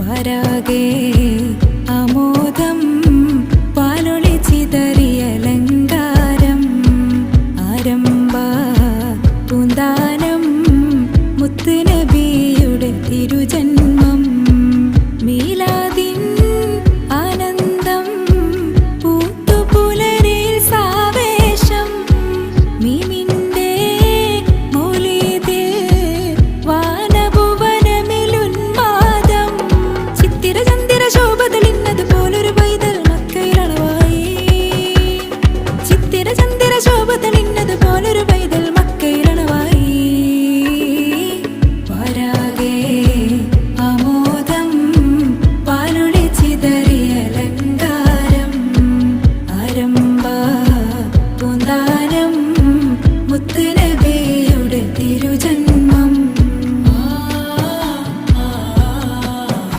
പരാഗേ